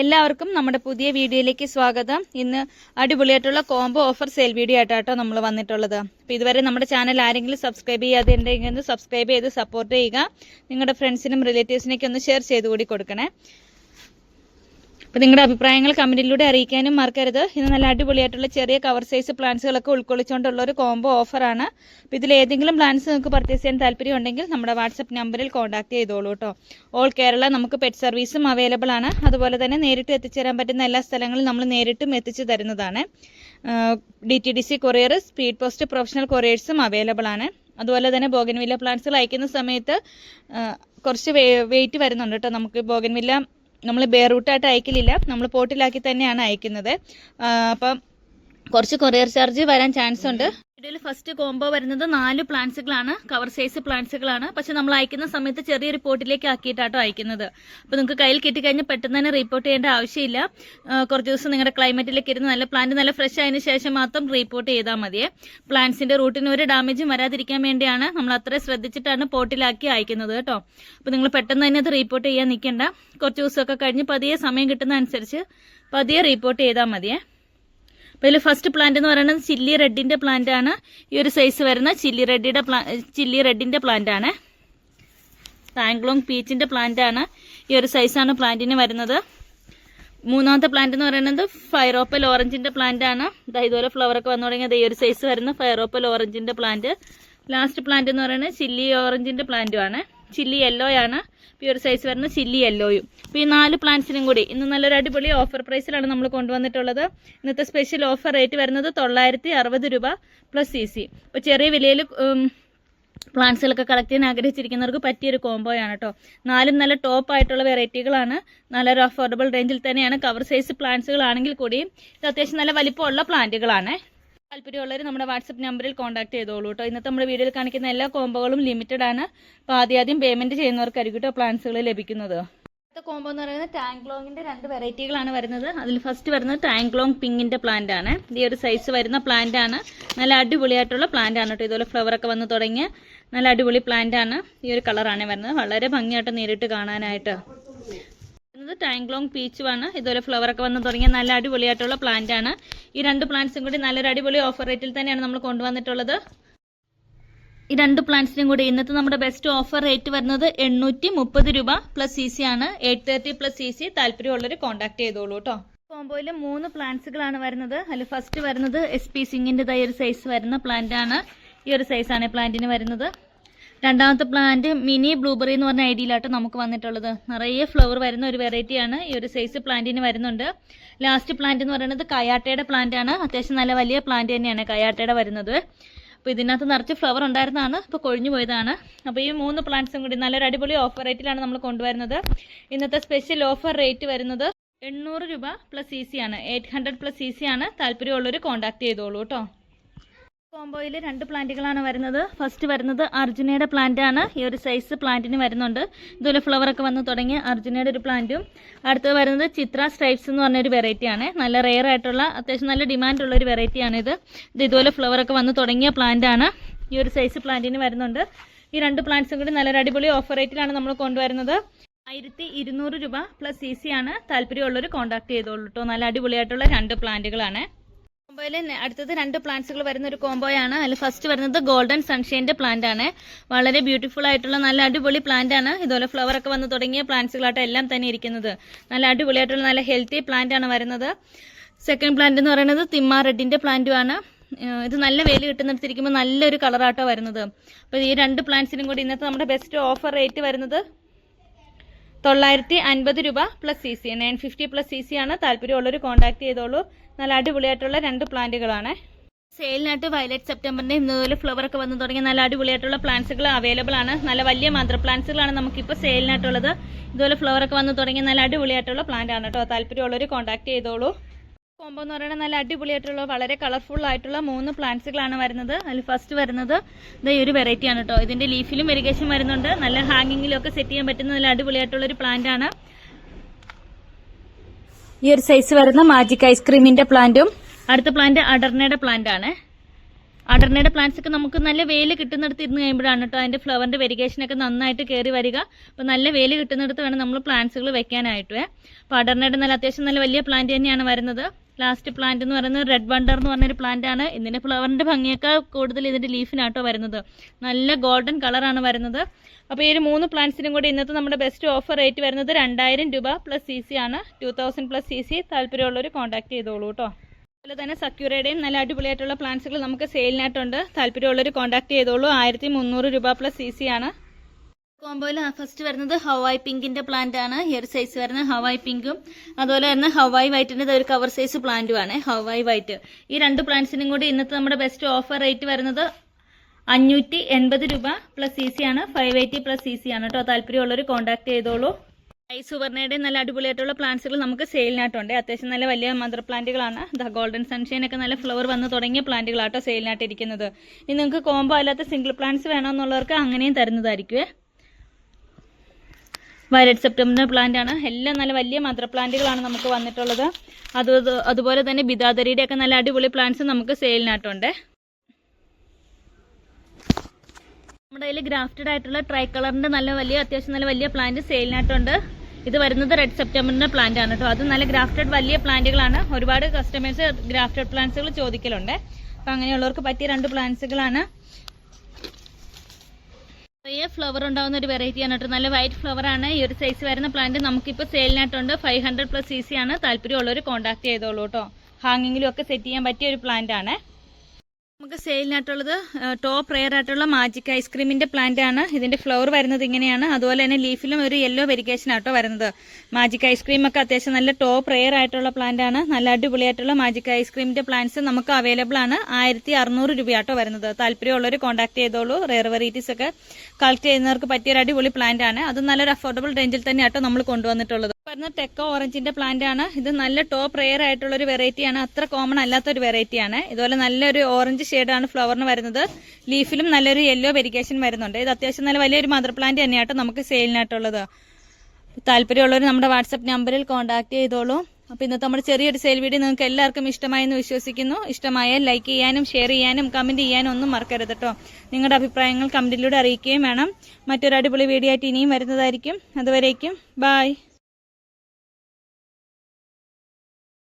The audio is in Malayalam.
എല്ലാവർക്കും നമ്മുടെ പുതിയ വീഡിയോയിലേക്ക് സ്വാഗതം. ഇന്ന് അടിപൊളിയായിട്ടുള്ള കോംബോ ഓഫർ സെയിൽ വീഡിയോ ആയിട്ടാട്ടോ നമ്മൾ വന്നിട്ടുള്ളത്. അപ്പോൾ ഇതുവരെ നമ്മുടെ ചാനൽ ആരെങ്കിലും സബ്സ്ക്രൈബ് ചെയ്യാതെ ഉണ്ടെങ്കിൽ ഒന്ന് സബ്സ്ക്രൈബ് ചെയ്ത് സപ്പോർട്ട് ചെയ്യുക. നിങ്ങളുടെ ഫ്രണ്ട്സിനും റിലേറ്റീവ്സിനൊക്കെ ഒന്ന് ഷെയർ ചെയ്ത് കൂടി കൊടുക്കണേ. അപ്പോൾ നിങ്ങളുടെ അഭിപ്രായങ്ങൾ കമന്റിലൂടെ അറിയിക്കാനും മറക്കരുത്. ഇത് നല്ല അടിപൊളിയായിട്ടുള്ള ചെറിയ കവർ സൈസ് പ്ലാന്റ്സുകളൊക്കെ ഉൾക്കൊള്ളിച്ചുകൊണ്ടുള്ള ഒരു കോംബോ ഓഫറാണ് അപ്പോൾ ഇതിൽ ഏതെങ്കിലും പ്ലാന്റ്സ് നിങ്ങൾക്ക് പർച്ചേസ് ചെയ്യാൻ താല്പര്യം ഉണ്ടെങ്കിൽ നമ്മുടെ വാട്സപ്പ് നമ്പറിൽ കോൺടാക്ട് ചെയ്തോളൂ കേട്ടോ ഓൾ കേരള നമുക്ക് പെറ്റ് സർവീസും അവൈലബിൾ ആണ്. അതുപോലെ തന്നെ നേരിട്ട് എത്തിച്ചേരാൻ പറ്റുന്ന എല്ലാ സ്ഥലങ്ങളും നമ്മൾ നേരിട്ടും എത്തിച്ചു തരുന്നതാണ്. D T D C courier speed post professional കൊറിയേഴ്സും available ആണ്. അതുപോലെ തന്നെ ബോഗൻവില്ല പ്ലാന്റ്സുകൾ അയക്കുന്ന സമയത്ത് കുറച്ച് വെയിറ്റ് വരുന്നുണ്ട് കേട്ടോ നമുക്ക് ബോഗൻവില്ല നമ്മൾ ബെയറൂട്ടായിട്ട് അയക്കലില്ല. നമ്മൾ പോട്ടിലാക്കി തന്നെയാണ് അയക്കുന്നത്. അപ്പം കുറച്ച് കൊറിയർ ചാർജ് വരാൻ ചാൻസ് ഉണ്ട്. ഇതിൽ ഫസ്റ്റ് കോംബോ വരുന്നത് നാല് പ്ലാന്റ്സുകളാണ് കവർ സൈസ് പ്ലാന്റ്സുകളാണ് പക്ഷെ നമ്മൾ അയക്കുന്ന സമയത്ത് ചെറിയൊരു പോട്ടിലേക്ക് ആക്കിയിട്ടാട്ടോ അയക്കുന്നത്. അപ്പോൾ നിങ്ങൾക്ക് കയ്യിൽ കിട്ടിക്കഴിഞ്ഞാൽ പെട്ടെന്ന് തന്നെ റിപ്പോർട്ട് ചെയ്യേണ്ട ആവശ്യമില്ല. കുറച്ച് ദിവസം നിങ്ങളുടെ ക്ലൈമറ്റിലേക്ക് ഇരുന്ന് നല്ല പ്ലാന്റ് നല്ല ഫ്രഷ് ആയതിനു ശേഷം മാത്രം റിപ്പോർട്ട് ചെയ്താൽ മതിയെ. പ്ലാന്റ്സിന്റെ റൂട്ടിന് ഒരു ഡാമേജും വരാതിരിക്കാൻ വേണ്ടിയാണ് നമ്മൾ അത്ര ശ്രദ്ധിച്ചിട്ടാണ് പോട്ടിലാക്കി അയക്കുന്നത് കേട്ടോ. അപ്പോൾ നിങ്ങൾ പെട്ടെന്ന് തന്നെ അത് റിപ്പോർട്ട് ചെയ്യാൻ നിൽക്കേണ്ട. കുറച്ച് ദിവസമൊക്കെ കഴിഞ്ഞ് പതിയെ സമയം കിട്ടുന്ന അനുസരിച്ച് പതിയെ റിപ്പോർട്ട് ചെയ്താൽ മതിയേ. അപ്പോൾ ഇതിൽ ഫസ്റ്റ് പ്ലാന്റ് എന്ന് പറയുന്നത് ചില്ലി റെഡിന്റെ പ്ലാന്റ് ആണ്. ഈ ഒരു സൈസ് വരുന്ന ചില്ലി റെഡിയുടെ പ്ലാ ചില്ലി റെഡിന്റെ പ്ലാന്റ് ആണ്. താങ്ക്ലോങ് പീച്ചിന്റെ പ്ലാന്റ് ആണ്. ഈ ഒരു സൈസാണ് പ്ലാന്റിന് വരുന്നത്. മൂന്നാമത്തെ പ്ലാന്റ് എന്ന് പറയുന്നത് ഫയറോപ്പൽ ഓറഞ്ചിന്റെ പ്ലാന്റ് ആണ്. ഇതുപോലെ ഫ്ലവർ ഒക്കെ വന്നു തുടങ്ങിയത് ഈ ഒരു സൈസ് വരുന്ന ഫയറോപ്പൽ ഓറഞ്ചിന്റെ പ്ലാന്റ് ലാസ്റ്റ് പ്ലാന്റ് എന്ന് പറയുന്നത് ചില്ലി ഓറഞ്ചിന്റെ പ്ലാന്റും ആണ്. ചില്ലി യെല്ലോ ആണ്. ഈ സൈസ് വരുന്ന ചില്ലി യെല്ലോയും അപ്പോൾ ഈ നാല് പ്ലാന്റ്സിനും കൂടി ഇന്ന് നല്ലൊരു അടിപൊളി ഓഫർ പ്രൈസിലാണ് നമ്മൾ കൊണ്ടുവന്നിട്ടുള്ളത്. ഇന്നത്തെ സ്പെഷ്യൽ ഓഫർ റേറ്റ് വരുന്നത് തൊള്ളായിരത്തി രൂപ പ്ലസ് സി സി അപ്പോൾ ചെറിയ വിലയിൽ പ്ലാന്റ്സുകളൊക്കെ കളക്ട് ചെയ്യാൻ ആഗ്രഹിച്ചിരിക്കുന്നവർക്ക് പറ്റിയൊരു കോംബോയാണ് കേട്ടോ നാലും നല്ല ടോപ്പ് ആയിട്ടുള്ള വെറൈറ്റികളാണ് നല്ലൊരു അഫോർഡബിൾ റേഞ്ചിൽ തന്നെയാണ്. കവർ സൈസ് പ്ലാന്റ്സുകളാണെങ്കിൽ കൂടിയും ഇത് അത്യാവശ്യം നല്ല വലിപ്പമുള്ള പ്ലാന്റുകളാണ് താല്പര്യമുള്ളവർ നമ്മുടെ വാട്സപ്പ് നമ്പറിൽ കോൺടാക്ട് ചെയ്തോളൂ കേട്ടോ ഇന്നത്തെ നമ്മുടെ വീഡിയോയിൽ കാണിക്കുന്ന എല്ലാ കോംബോകളും ലിമിറ്റഡ് ആണ്. അപ്പോൾ ആദ്യം പേയ്മെന്റ് ചെയ്യുന്നവർക്കായിരിക്കും കേട്ടോ പ്ലാന്റ്സുകൾ ലഭിക്കുന്നത്. അടുത്ത കോംബോ എന്ന് പറയുന്നത് ടാങ്ക്ലോങ്ങിന്റെ രണ്ട് വെറൈറ്റികളാണ് വരുന്നത്. അതിൽ ഫസ്റ്റ് വരുന്നത് ടാങ്ക്ലോങ് പിങ്കിന്റെ പ്ലാന്റ് ആണ്. ഈ ഒരു സൈസ് വരുന്ന പ്ലാന്റ് ആണ്. നല്ല അടിപൊളിയായിട്ടുള്ള പ്ലാന്റ് ആണ് കേട്ടോ ഇതുപോലെ ഫ്ലവർ ഒക്കെ വന്ന് തുടങ്ങിയ നല്ല അടിപൊളി പ്ലാന്റ് ആണ്. ഈ ഒരു കളറാണ് വരുന്നത്. വളരെ ഭംഗിയായിട്ട് നേരിട്ട് കാണാനായിട്ട്. വരുന്നത്. ടാങ്ക്ലോങ് പീച്ച് ആണ് ഇതുപോലെ ഫ്ലവർ ഒക്കെ വന്ന് തുടങ്ങിയ നല്ല അടിപൊളിയായിട്ടുള്ള പ്ലാന്റ് ആണ്. ഈ രണ്ട് പ്ലാന്റ്സും കൂടി നല്ലൊരു അടിപൊളി ഓഫർ റേറ്റിൽ തന്നെയാണ് നമ്മൾ കൊണ്ടുവന്നിട്ടുള്ളത്. ഈ രണ്ട് പ്ലാന്റ്സിനും കൂടി ഇന്നത്തെ നമ്മുടെ ബെസ്റ്റ് ഓഫർ റേറ്റ് വരുന്നത് എണ്ണൂറ്റി മുപ്പത് രൂപ പ്ലസ് സി സി ആണ്. Eight thirty plus C C താല്പര്യമുള്ളവർ കോൺടാക്ട് ചെയ്തോളൂ കേട്ടോ കോമ്പോയിൽ മൂന്ന് പ്ലാന്റ്സുകളാണ് വരുന്നത്. അതിൽ ഫസ്റ്റ് വരുന്നത് എസ് പി സിംഗിന്റെ ഒരു സൈസ് വരുന്ന പ്ലാന്റ് ആണ്. ഈ ഒരു സൈസാണ് പ്ലാന്റിന് വരുന്നത്. രണ്ടാമത്തെ പ്ലാന്റ് മിനി ബ്ലൂബെറി എന്ന് പറഞ്ഞ ഐഡിയയിലാട്ട് നമുക്ക് വന്നിട്ടുള്ളത്. നിറയെ ഫ്ലവർ വരുന്ന ഒരു വെറൈറ്റിയാണ് ഈ ഒരു സൈസ് പ്ലാന്റിന് വരുന്നുണ്ട്. ലാസ്റ്റ് പ്ലാന്റ് എന്ന് പറയുന്നത് കയാട്ടയുടെ പ്ലാന്റ് ആണ്. അത്യാവശ്യം നല്ല വലിയ പ്ലാന്റ് തന്നെയാണ് കയാട്ടയുടെ വരുന്നത്. അപ്പോൾ ഇതിനകത്ത് നിറച്ച് ഫ്ലവർ ഉണ്ടായിരുന്നതാണ്. ഇപ്പോൾ കൊഴിഞ്ഞു പോയതാണ്. അപ്പോൾ ഈ മൂന്ന് പ്ലാന്റ്സും കൂടി നല്ലൊരു അടിപൊളി ഓഫർ റേറ്റിലാണ് നമ്മൾ കൊണ്ടുവരുന്നത്. ഇന്നത്തെ സ്പെഷ്യൽ ഓഫർ റേറ്റ് വരുന്നത് എണ്ണൂറ് രൂപ പ്ലസ് സി സി ആണ്. Eight hundred plus C C ആണ്. താല്പര്യമുള്ളവർ കോൺടാക്ട് ചെയ്തോളൂ കേട്ടോ. കോംബോയിൽ രണ്ട് പ്ലാന്റുകളാണ് വരുന്നത്. ഫസ്റ്റ് വരുന്നത് അർജുനയുടെ പ്ലാന്റ് ആണ് ഈ ഒരു സൈസ് പ്ലാന്റിന് വരുന്നുണ്ട്. ഇതുപോലെ ഫ്ലവർ ഒക്കെ വന്ന് തുടങ്ങി അർജുനയുടെ ഒരു പ്ലാന്റും. അടുത്തത് വരുന്നത് ചിത്ര സ്ട്രൈപ്സ് എന്ന് പറഞ്ഞൊരു വെറൈറ്റി ആണ്. നല്ല റെയർ ആയിട്ടുള്ള അത്യാവശ്യം നല്ല ഡിമാൻഡ് ഉള്ള ഒരു വെറൈറ്റി ആണ് ഇത്. ഇത് ഇതുപോലെ ഫ്ലവർ ഒക്കെ വന്ന് തുടങ്ങിയ പ്ലാന്റ് ആണ്. ഈ ഒരു സൈസ് പ്ലാന്റിന് വരുന്നുണ്ട്. ഈ രണ്ട് പ്ലാന്റ്സും കൂടി നല്ലൊരു അടിപൊളി ഓഫർ റേറ്റിലാണ് നമ്മൾ കൊണ്ടുവരുന്നത്. ആയിരത്തി ഇരുന്നൂറ് രൂപ പ്ലസ് സി സി ആണ് താല്പര്യമുള്ളവർ കോൺടാക്ട് ചെയ്തോളൂ കേട്ടോ നല്ല അടിപൊളിയായിട്ടുള്ള രണ്ട് പ്ലാന്റുകളാണ് കോംബോയിൽ അടുത്തത് രണ്ട് പ്ലാന്റ്സുകൾ വരുന്ന ഒരു കോംബോയാണ്. അതിൽ ഫസ്റ്റ് വരുന്നത് ഗോൾഡൻ സൺഷൈന്റെ പ്ലാന്റ് ആണ്. വളരെ ബ്യൂട്ടിഫുൾ ആയിട്ടുള്ള നല്ല അടിപൊളി പ്ലാന്റ് ആണ്. ഇതുപോലെ ഫ്ലവർ ഒക്കെ വന്ന് തുടങ്ങിയ പ്ലാന്റ്സുകളായിട്ട് എല്ലാം തന്നെ ഇരിക്കുന്നത്. നല്ല അടിപൊളിയായിട്ടുള്ള നല്ല ഹെൽത്തി പ്ലാന്റ് ആണ് വരുന്നത്. സെക്കൻഡ് പ്ലാന്റ് എന്ന് പറയുന്നത് തിമ്മ റെഡിന്റെ പ്ലാന്റും ആണ്. ഇത് നല്ല വെയിൽ കിട്ടുന്നിടത്തിരിക്കുമ്പോൾ നല്ലൊരു കളറാട്ടോ വരുന്നത്. അപ്പോൾ ഈ രണ്ട് പ്ലാന്റ്സിനും കൂടി ഇന്നത്തെ നമ്മുടെ ബെസ്റ്റ് ഓഫർ റേറ്റ് വരുന്നത് തൊള്ളായിരത്തി അൻപത് രൂപ plus C C nine fifty plus C C ആണ് താല്പര്യമുള്ളവർ കോൺടാക്ട് ചെയ്തോളൂ. നല്ല അടിപൊളിയായിട്ടുള്ള രണ്ട് പ്ലാന്റുകളാണ്. സെയിലിനായിട്ട് വയലറ്റ് സെപ്റ്റംബറിന്റെ ഇതുപോലെ ഫ്ലവർ ഒക്കെ വന്ന് തുടങ്ങിയ നല്ല അടിപൊളിയായിട്ടുള്ള പ്ലാന്റ്സുകൾ അവൈലബിൾ ആണ്. നല്ല വലിയ മാത്ര പ്ലാന്റ്സുകളാണ് നമുക്കിപ്പോൾ സെയിലിനായിട്ടുള്ളത് ഇതുപോലെ ഫ്ലവർ ഒക്കെ വന്ന് തുടങ്ങിയ നല്ല അടിപൊളിയായിട്ടുള്ള പ്ലാന്റ് ആണ് കേട്ടോ. താല്പര്യമുള്ളവർ കോൺടാക്ട് ചെയ്തോളൂ. കോംബോ എന്ന് പറയുന്നത് നല്ല അടിപൊളിയായിട്ടുള്ള വളരെ കളർഫുൾ ആയിട്ടുള്ള മൂന്ന് പ്ലാന്റ്സുകളാണ് വരുന്നത്. അതിൽ ഫസ്റ്റ് വരുന്നത് ഇത് ഈ ഒരു വെറൈറ്റി ആണ് കേട്ടോ ഇതിന്റെ ലീഫിലും ഇറിഗേഷൻ വരുന്നുണ്ട്. നല്ല ഹാങ്ങിങ്ങിലും ഒക്കെ സെറ്റ് ചെയ്യാൻ പറ്റുന്ന നല്ല അടിപൊളിയായിട്ടുള്ള ഒരു പ്ലാന്റ് ആണ്. ഈ ഒരു സൈസ് വരുന്ന മാജിക് ഐസ്ക്രീമിന്റെ പ്ലാന്റും അടുത്ത പ്ലാന്റ് അടർണയുടെ പ്ലാന്റ് ആണ്. അടർണയുടെ പ്ലാന്റ്സ് ഒക്കെ നമുക്ക് നല്ല വെയിൽ കിട്ടുന്നിടത്ത് ഇരുന്ന് കഴിയുമ്പോഴാണ് കേട്ടോ അതിന്റെ ഫ്ലവറിന്റെ വെരിഗേഷൻ ഒക്കെ നന്നായിട്ട് കയറി വരിക. അപ്പോൾ നല്ല വെയിൽ കിട്ടുന്നിടത്ത് വേണം നമ്മൾ പ്ലാന്റ്സുകൾ വെക്കാനായിട്ട്. അപ്പോൾ അടർണയുടെ നല്ല അത്യാവശ്യം നല്ല വലിയ പ്ലാന്റ് തന്നെയാണ് വരുന്നത്. ലാസ്റ്റ് പ്ലാന്റ് എന്ന് പറയുന്നത് റെഡ് വണ്ടർ എന്ന് പറഞ്ഞൊരു പ്ലാന്റ് ആണ്. ഇതിന്റെ ഫ്ലവറിന്റെ ഭംഗിയൊക്കെ കൂടുതൽ ഇതിന്റെ ലീഫിനാട്ടോ വരുന്നത്. നല്ല ഗോൾഡൻ കളറാണ് വരുന്നത്. അപ്പോൾ ഈ ഒരു മൂന്ന് പ്ലാന്റ്സിനും കൂടി ഇന്നത്തെ നമ്മുടെ ബെസ്റ്റ് ഓഫർ റേറ്റ് വരുന്നത് രണ്ടായിരം രൂപ പ്ലസ് സി സി ആണ്. Two thousand plus C C താല്പര്യമുള്ളവർ കോൺടാക്ട് ചെയ്തോളൂ കേട്ടോ അതുപോലെ തന്നെ സക്യൂറയുടെയും നല്ല അടിപൊളിയായിട്ടുള്ള പ്ലാന്റ്സുകൾ നമുക്ക് സെയിലിനായിട്ടുണ്ട് താല്പര്യമുള്ളവർ കോൺടാക്ട് ചെയ്തോളൂ. ആയിരത്തി മുന്നൂറ് രൂപ പ്ലസ് സി സി ആണ്. കോമ്പോയിൽ ഫസ്റ്റ് വരുന്നത് ഹവായ് പിങ്കിന്റെ പ്ലാന്റ് ആണ്. ഒരു സൈസ് വരുന്നത് ഹവായ് പിങ്കും. അതുപോലെ തന്നെ ഹവായ് വൈറ്റിന്റെ ഒരു കവർ സൈസ് പ്ലാന്റും ആണ് ഹവായ് വൈറ്റ്. ഈ രണ്ട് പ്ലാന്റ്സിനും കൂടി ഇന്നത്തെ നമ്മുടെ ബെസ്റ്റ് ഓഫർ റേറ്റ് വരുന്നത് അഞ്ഞൂറ്റി എൺപത് രൂപ പ്ലസ് സി സി ആണ്. Five eighty plus C C ആണ് കേട്ടോ. താല്പര്യമുള്ളവർ കോൺടാക്ട് ചെയ്തോളൂ. ഐ സുവർണയുടെ നല്ല അടിപൊളിയായിട്ടുള്ള പ്ലാന്റ്സുകൾ നമുക്ക് സെയിലിനായിട്ടുണ്ട് അത്യാവശ്യം നല്ല വലിയ മദർ പ്ലാന്റുകളാണ് ദ ഗോൾഡൻ സൺഷൈൻ ഒക്കെ നല്ല ഫ്ലവർ വന്ന് തുടങ്ങിയ പ്ലാന്റുകളാട്ടോ സെയിലിനായിട്ട് ഇരിക്കുന്നത് ഇനി നിങ്ങൾക്ക് കോംബോ അല്ലാത്ത സിംഗിൾ പ്ലാന്റ്സ് വേണമെന്നുള്ളവർക്ക് അങ്ങനെയും തരുന്നതായിരിക്കുമേ വയലറ്റ് സെപ്റ്റംബർ പ്ലാന്റ് ആണ്. എല്ലാം നല്ല വലിയ മദർ പ്ലാന്റുകളാണ് നമുക്ക് വന്നിട്ടുള്ളത്. അത് അതുപോലെ തന്നെ ബിദാദരിയുടെ ഒക്കെ നല്ല അടിപൊളി പ്ലാന്റ്സ് നമുക്ക് സെയിലിനായിട്ടുണ്ട് നമ്മുടെ കയ്യിൽ ഗ്രാഫ്റ്റഡ് ആയിട്ടുള്ള ട്രൈ കളറിന്റെ നല്ല വലിയ അത്യാവശ്യം നല്ല വലിയ പ്ലാന്റ് സെയിലിനായിട്ടുണ്ട് ഇത് വരുന്നത് റെഡ് സെപ്റ്റംബറിന്റെ പ്ലാന്റ് ആണ് കേട്ടോ അത് നല്ല ഗ്രാഫ്റ്റഡ് വലിയ പ്ലാന്റുകളാണ് ഒരുപാട് കസ്റ്റമേഴ്സ് ഗ്രാഫ്റ്റഡ് പ്ലാന്റ്സുകൾ ചോദിക്കലുണ്ട്. അപ്പം അങ്ങനെയുള്ളവർക്ക് പറ്റിയ രണ്ട് പ്ലാന്റ്സുകളാണ് ചെറിയ ഫ്ലവർ ഉണ്ടാകുന്ന ഒരു വെറൈറ്റി ആണ് കേട്ടോ. നല്ല വൈറ്റ് ഫ്ലവർ ആണ്. ഈ ഒരു സൈസ് വരുന്ന പ്ലാന്റ് നമുക്കിപ്പോൾ സെയിലിനായിട്ടുണ്ട് five hundred plus C C ആണ്. താല്പര്യമുള്ളവർ കോൺടാക്ട് ചെയ്തോളൂ കേട്ടോ. ഹാങ്ങിങ്ങിലും ഒക്കെ സെറ്റ് ചെയ്യാൻ പറ്റിയ ഒരു പ്ലാന്റ് ആണ്. നമുക്ക് സെയിലിനായിട്ടുള്ളത് ടോപ്പ് റെയർ ആയിട്ടുള്ള മാജിക് ഐസ്ക്രീമിന്റെ പ്ലാന്റ് ആണ്. ഇതിന്റെ ഫ്ലവർ വരുന്നത് ഇങ്ങനെയാണ്. അതുപോലെ തന്നെ ലീഫിലും ഒരു യെല്ലോ വെരിഗേഷൻ ആട്ടോ വരുന്നത്. മാജിക് ഐസ്ക്രീം ഒക്കെ അത്യാവശ്യം നല്ല ടോപ്പ് റെയർ ആയിട്ടുള്ള പ്ലാന്റ് ആണ്. നല്ല അടിപൊളിയായിട്ടുള്ള മാജിക് ഐസ്ക്രീമിന്റെ പ്ലാന്റ്സ് നമുക്ക് അവൈലബിൾ ആണ്. ആയിരത്തി അറുന്നൂറ് രൂപയാട്ടോ വരുന്നത്. താല്പര്യമുള്ളവർ കോൺടാക്ട് ചെയ്തോളൂ. റെയർ വെറൈറ്റീസ് ഒക്കെ കളക്ട് ചെയ്യുന്നവർക്ക് പറ്റിയ ഒരു അടിപൊളി പ്ലാന്റ് ആണ്. അത് നല്ലൊരു അഫോർഡബിൾ റേഞ്ചിൽ തന്നെയാട്ടോ നമ്മൾ കൊണ്ടുവന്നിട്ടുള്ളത്. വരുന്ന ടെക്കോ ഓറഞ്ചിന്റെ പ്ലാന്റ് ആണ്. ഇത് നല്ല ടോപ്പ് റെയർ ആയിട്ടുള്ള ഒരു വെറൈറ്റി ആണ്. അത്ര കോമൺ അല്ലാത്ത ഒരു വെറൈറ്റി ആണ്. ഇതുപോലെ നല്ലൊരു ഓറഞ്ച് ആണ് ഫ്ലവറിന് വരുന്നത്. ലീഫിലും നല്ലൊരു യെല്ലോ വെരിക്കേഷൻ വരുന്നുണ്ട്. ഇത് അത്യാവശ്യം നല്ല വലിയൊരു മദർ പ്ലാന്റ് തന്നെയാട്ടോ നമുക്ക് സെയിലിനായിട്ടുള്ളത് താല്പര്യമുള്ളവർ നമ്മുടെ വാട്സപ്പ് നമ്പറിൽ കോൺടാക്ട് ചെയ്തോളൂ. അപ്പോൾ ഇന്നത്തെ നമ്മുടെ ചെറിയൊരു സെയിൽ വീഡിയോ നിങ്ങൾക്ക് എല്ലാവർക്കും ഇഷ്ടമായെന്ന് വിശ്വസിക്കുന്നു. ഇഷ്ടമായാൽ ലൈക്ക് ചെയ്യാനും ഷെയർ ചെയ്യാനും കമന്റ് ചെയ്യാനും ഒന്നും മറക്കരുത് കേട്ടോ നിങ്ങളുടെ അഭിപ്രായങ്ങൾ കമന്റിലൂടെ അറിയിക്കുകയും വേണം. മറ്റൊരു അടിപൊളി വീഡിയോ ആയിട്ട് ഇനിയും വരുന്നതായിരിക്കും. അതുവരേക്കും ബായ്